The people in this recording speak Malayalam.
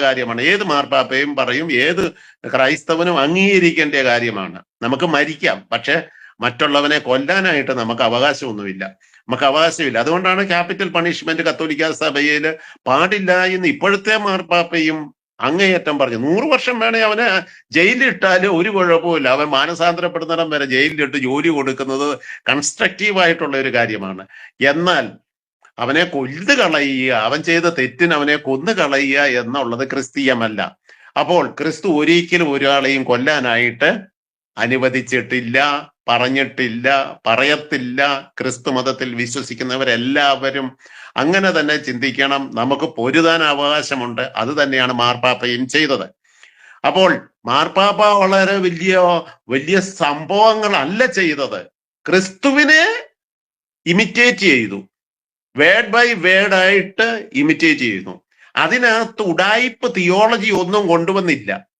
കാര്യമാണ്. ഏത് മാർപ്പാപ്പയും പറയും ഏത് ക്രൈസ്തവനും അംഗീകരിക്കേണ്ട കാര്യമാണ്. നമുക്ക് മരിക്കാം. പക്ഷെ മറ്റുള്ളവനെ കൊല്ലാനായിട്ട് നമുക്ക് അവകാശമൊന്നുമില്ല. നമുക്ക് അവകാശമില്ല. അതുകൊണ്ടാണ് ക്യാപിറ്റൽ പണിഷ്മെന്റ് കത്തോലിക്ക സഭയിൽ പാടില്ല എന്ന് ഇപ്പോഴത്തെ മാർപ്പാപ്പയും അങ്ങേയറ്റം പറഞ്ഞു. നൂറ് വർഷം വേണേ അവനെ ജയിലിലിട്ടാൽ ഒരു കുഴപ്പമില്ല അവൻ മാനസാന്തരപ്പെടുന്നിടം വരെ ജയിലിലിട്ട് ജോലി കൊടുക്കുന്നത് കൺസ്ട്രക്റ്റീവ് ആയിട്ടുള്ള ഒരു കാര്യമാണ്. എന്നാൽ അവനെ കൊല്ലു കളയുക അവൻ ചെയ്ത തെറ്റിന് അവനെ കൊന്നു കളയുക എന്നുള്ളത് ക്രിസ്തീയമല്ല. അപ്പോൾ ക്രിസ്തു ഒരിക്കലും ഒരാളെയും കൊല്ലാനായിട്ട് അനുവദിച്ചിട്ടില്ല പറഞ്ഞിട്ടില്ല പറയത്തില്ല. ക്രിസ്തു മതത്തിൽ വിശ്വസിക്കുന്നവരെല്ലാവരും അങ്ങനെ തന്നെ ചിന്തിക്കണം. നമുക്ക് പൊരുതാൻ അവകാശമുണ്ട്. അത് തന്നെയാണ് മാർപ്പാപ്പയും ചെയ്തത്. അപ്പോൾ മാർപ്പാപ്പ വളരെ വലിയ വലിയ സംഭവങ്ങളല്ല ചെയ്തത്. ക്രിസ്തുവിനെ ഇമിറ്റേറ്റ് ചെയ്തു. വേർഡ് ബൈ വേർഡ് ആയിട്ട് ഇമിറ്റേറ്റ് ചെയ്യുന്നു. അതിനകത്ത് ഉടായിപ്പ് തിയോളജി ഒന്നും കൊണ്ടുവന്നില്ല.